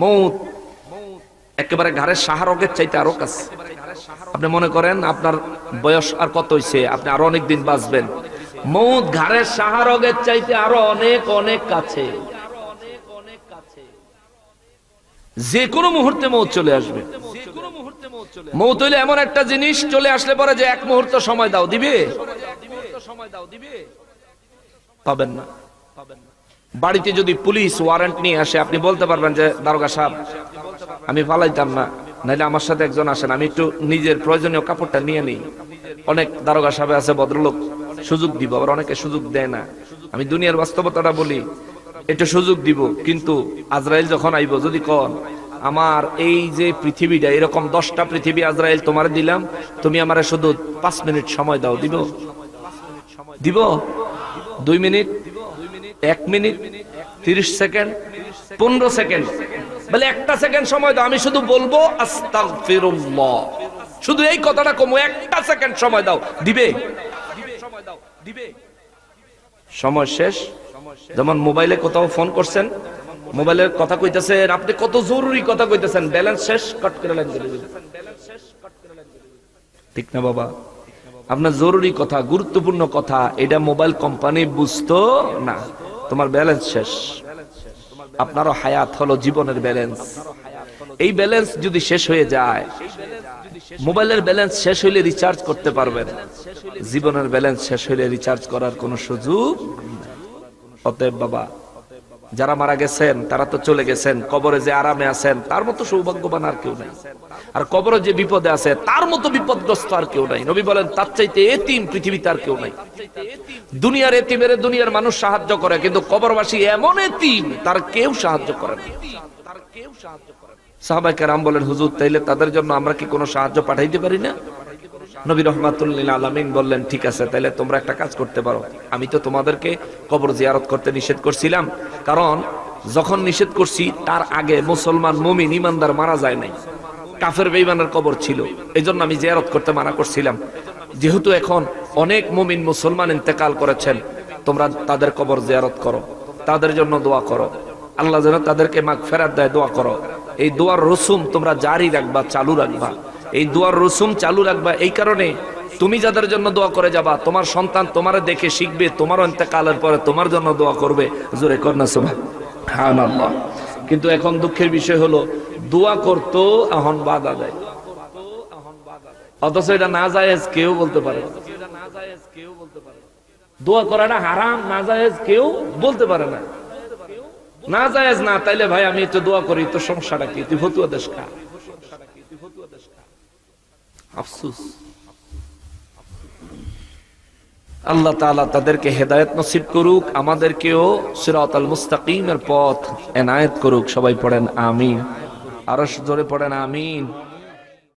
মৌত একেবারে ঘাড়ের সাহারকের চাইতে আরও কাছে। আপনি মনে করেন আপনার বয়স আর কত হইছে? আপনি আরও অনেক দিন বাঁচবেন। মৌত ঘাড়ের সাহারকের চাইতে আরও অনেক অনেক কাছে। যে কোনো মুহূর্তে মৌত চলে আসবে। মৌত হইলে এমন একটা জিনিস চলে আসলে পরে যে এক মুহূর্ত সময় দাও, দিবে? পাবেন না পাবেন না। বাড়িতে যদি পুলিশ ওয়ারেন্ট নিয়ে আসে, আপনি বলতে পারবেন যে, দারোগা সাহেব, আমি পালাইতাম না। নাইলে আমার সাথে একজন আসেন, আমি একটু নিজের প্রয়োজনীয় কাপড়টা নিয়ে নিই। অনেক দারোগা সাহেব আছে, ভদ্রলোক, সুযোগ দিব, আবার অনেকে সুযোগ দেয় না। আমি দুনিয়ার বাস্তবতাটা বলি, একটু সুযোগ দিব, কিন্তু আজরাইল যখন আইব, যদি কন, আমার এই যে পৃথিবীটা, এরকম দশটা পৃথিবী আজরাইল তোমার দিলাম, তুমি আমার শুধু পাঁচ মিনিট সময় দাও, দিব? দিব? দুই মিনিট? এক মিনিট, তিরিশ সেকেন্ড, পনেরো সেকেন্ড। বলে একটা সেকেন্ড সময় দাও, আমি শুধু বলব শুধু এই কথাটা কমো, একটা সেকেন্ড সময় দাও, দিবে? সময় শেষ? যেমন মোবাইলে কোথাও ফোন করছেন, মোবাইলের কথা কইতেছেন, আপনি কত জরুরি কথা কইতেছেন, ব্যালেন্স শেষ, কাট করে করে ঠিক না বাবা? আপনার জরুরি কথা, গুরুত্বপূর্ণ কথা, এটা মোবাইল কোম্পানি বুঝতো না। তোমার ব্যালেন্স শেষ। আপনারও হায়াত হলো জীবনের ব্যালেন্স এই ব্যালেন্স যদি শেষ হয়ে যায়, মোবাইলের ব্যালেন্স শেষ হইলে রিচার্জ করতে পারবেন। জীবনের ব্যালেন্স শেষ হইলে রিচার্জ করার কোনো সুযোগ অতএব বাবা যারা মারা গেছেন, তারা তো চলে গেছেন, কবরে যে আরামে আছেন, তার মতো সৌভাগ্যবান আর কেউ নাই। আর কবরে যে বিপদে আছে, তার মতো বিপদগ্রস্ত আর কেউ নাই। নবী বলেন, তার চাইতে এতিম পৃথিবীতে আর কেউ নাই। দুনিয়ার এতিমের দুনিয়ার মানুষ সাহায্য করে, কিন্তু কবরবাসী এমন এতিম, তার কেউ সাহায্য করে না। তার কেউ সাহায্য করে না সাহাবাই বলেন, হুজুর, তাইলে তাদের জন্য আমরা কি কোনো সাহায্য পাঠাইতে পারি না? নবী রহমাতুল্লিল আলমিন বললেন, ঠিক আছে তাহলে তোমরা একটা কাজ করতে পারো। আমি তো তোমাদেরকে কবর জিয়ারত করতে নিষেধ করছিলাম। কারণ, যখন নিষেধ করছি, তার আগে মুসলমান মুমিন ইমানদার মারা যায় নাই। কাফের বেইমানের কবর ছিল। এই জন্য আমি জিয়ারত করতে মানা করছিলাম। যেহেতু এখন অনেক মমিন মুসলমান ইন্তেকাল করেছেন, তোমরা তাদের কবর জিয়ারত করো। তাদের জন্য দোয়া করো। আল্লাহ যেন তাদেরকে মাগ ফেরাত দেয়, দোয়া করো। এই দোয়ার রসুম তোমরা জারি রাখবা, চালু রাখবা। এই দোয়ার রসুম চালু রাখবা। এই কারণে তুমি যাদের জন্য দোয়া করে যাবা, তোমার সন্তান তোমারে দেখে শিখবে তোমার অন্তেকালের পরে তোমার জন্য দোয়া করবে। জোরে কন্যা সভা হ্যাঁ কিন্তু এখন দুঃখের বিষয় হলো, দোয়া করতো, এখন বাধা দেয়। অথচ এটা না যায় কেউ বলতে পারে। দোয়া করাটা হারাম, না যায় কেউ বলতে পারে না। না যায় না, তাইলে ভাই আমি একটু দোয়া করি, তো সমস্যাটা কি? তুই ফতুয়া দেশ খা। আফসুস। আল্লাহ তালা তাদেরকে হেদায়ত নসিব করুক, আমাদেরকেও সিরাতাল মুস্তাকিমের পথ এনায়েত করুক। সবাই পড়েন আমিন। আরও জোরে পড়েন আমিন।